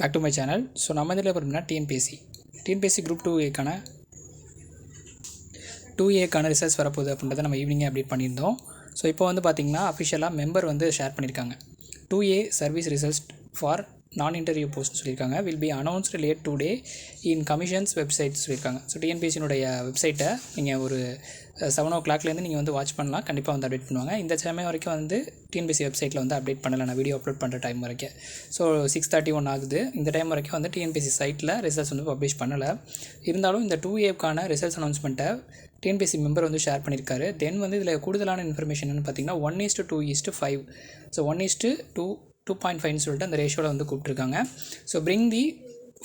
Back to my channel so நம்ம இதில் பார்த்தீங்கன்னா டிஎன்பிஎஸ்சி டிஎன்பிஎஸ்சி குரூப் டூ ஏக்கான டூ ஏக்கான ரிசல்ட்ஸ் வரப்போகுது அப்படின்றத நம்ம ஈவினிங்கே அப்டேட் பண்ணியிருந்தோம். ஸோ இப்போ வந்து பார்த்திங்கன்னா அஃபிஷியலாக மெம்பர் வந்து ஷேர் பண்ணியிருக்காங்க. Two A service results for non interview post சொல்லியிருக்காங்க will be announced late today in commission's website சொல்லியிருக்காங்க ஸோ டிஎன்பிஎஸ்சினுடைய வெப்சைட்டை நீங்கள் ஒரு செவன் ஓ கிளாக்லேருந்து நீங்கள் வந்து வாட்ச் பண்ணலாம். கண்டிப்பாக வந்து அப்டேட் பண்ணுவாங்க. இந்த சமயம் வரைக்கும் வந்து டிஎன்பிசி வெப்சைட்டில் வந்து அப்டேட் பண்ணலை. நான் வீடியோ அப்லோட் பண்ணுற டைம் வரைக்கும். ஸோ சிக்ஸ் தேர்ட்டி ஒன் ஆகுது. இந்த டைம் வரைக்கும் வந்து டிஎன்பிசி சைட்டில் ரிசல்ட்ஸ் வந்து பப்ளிஷ் பண்ணலை. இருந்தாலும் இந்த டூ ஏக்கான ரிசல்ட்ஸ் அனௌன்ஸ்மெண்ட்டை டிஎன்பிஎஸ்சி மெம்பர் வந்து ஷேர் பண்ணியிருக்காரு தென் வந்து இதில் கூடுதலான இன்ஃபர்மேஷன் பார்த்தீங்கன்னா one is to two is to five so one is to two two point ஃபைவ்னு சொல்லிட்டு அந்த ரேஷியோவில் வந்து கூப்பிட்ருக்காங்க so bring the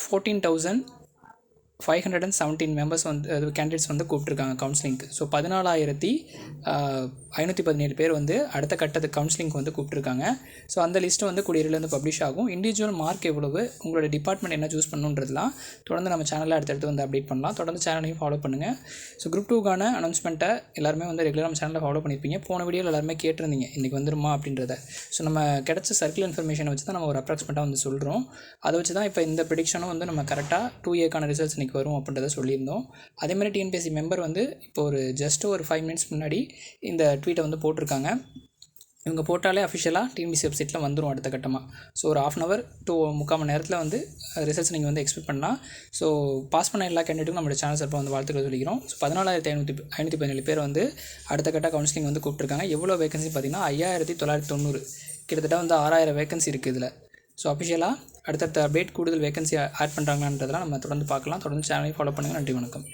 fourteen thousand five hundred and seventeen members வந்து கேண்டிடேட்ஸ் வந்து கூப்பிட்ருக்காங்க கவுன்சிலிங்க்கு ஸோ பதினாலாயிரத்தி ஐநூற்றி பதினேழு பேர் வந்து அடுத்த கட்டத்து கவுன்சிலிங்க்கு வந்து கூப்பிட்ருக்காங்க ஸோ அந்த லிஸ்ட்டு வந்து குடியிருந்து பப்ளிஷ் ஆகும். இண்டிவிஜுவல் மார்க் எவ்வளவு உங்களோட டிபார்ட்மெண்ட் என்ன சூஸ் பண்ணுன்றதுலாம் தொடர்ந்து நம்ம சேனலில் அடுத்தடுத்து வந்து அப்டேட் பண்ணலாம். தொடர்ந்து சேனலையும் ஃபாலோ பண்ணுங்கள் ஸோ குரூப் டூக்கான அனௌன்ஸ்மெண்ட்டை எல்லாருமே வந்து ரெகுலராக நம்ம சேனலில் ஃபாலோ பண்ணியிருப்பீங்க போன வீடியோவில் எல்லாருமே கேட்டிருந்தீங்க இன்றைக்கி வந்துருமா? அப்படின்றத. ஸோ நம்ம கிடச்ச சர்க்கிள் இன்ஃபர்மேஷனை வச்சு தான் நம்ம ஒரு அப்ராக்சிமேட்டாக வந்து சொல்கிறோம் அதை வச்சு தான் இப்போ இந்த ப்ரிடிக்ஷனும் வந்து நம்ம கரெக்டாக டூ இயர்க்கான ரிசல்ட்ஸ் இன்றைக்கி வரும் அப்படின்றத சொல்லியிருந்தோம். அதேமாதிரி டிஎன்பிஎஸ்சி மெம்பர் வந்து இப்போ ஒரு ஜஸ்ட் ஒரு ஃபைவ் மினிட்ஸ் முன்னாடி இந்த ட்வீட்டை வந்து போட்டிருக்காங்க. இவங்க போட்டாலே அஃபிஷியலாக டிஎன்பிசி வெப்சைட்டில் வந்துடும் அடுத்த கட்டமாக ஸோ ஒரு ஆஃப் அன் ஹவர் டூ முக்கால் மணி நேரத்தில் வந்து ரிசல்ட்ஸ் நீங்கள் வந்து எக்ஸ்பெக்ட் பண்ணலாம். ஸோ பாஸ் பண்ண எல்லா கேண்டிடேட்டும் நம்மளோட சேனல் சார்பாக வந்து வாழ்த்துக்கள் சொல்லிக்கிறோம். ஸோ பதினாலாயிரத்தி ஐநூற்றி ஐநூற்றி பதினேழு பேர் வந்து அடுத்த கட்ட கவுன்சிலிங் வந்து கூப்பிட்டுருக்காங்க. எவ்வளோ வேகன்சி பார்த்தீங்கன்னா ஐயாயிரத்தி தொள்ளாயிரத்தி தொண்ணூறு. கிட்டத்தட்ட வந்து ஆறாயிரம் வேகன்சி இருக்குது இதில். ஸோ அஃபிஷியலாக அடுத்தடுத்த அப்டேட் கூடுதல் வேகன்சி ஆட் பண்ணுறாங்களான்றதெல்லாம் நம்ம தொடர்ந்து பார்க்கலாம். தொடர்ந்து சேனலையும் ஃபாலோ பண்ணுங்கள் நன்றி வணக்கம்.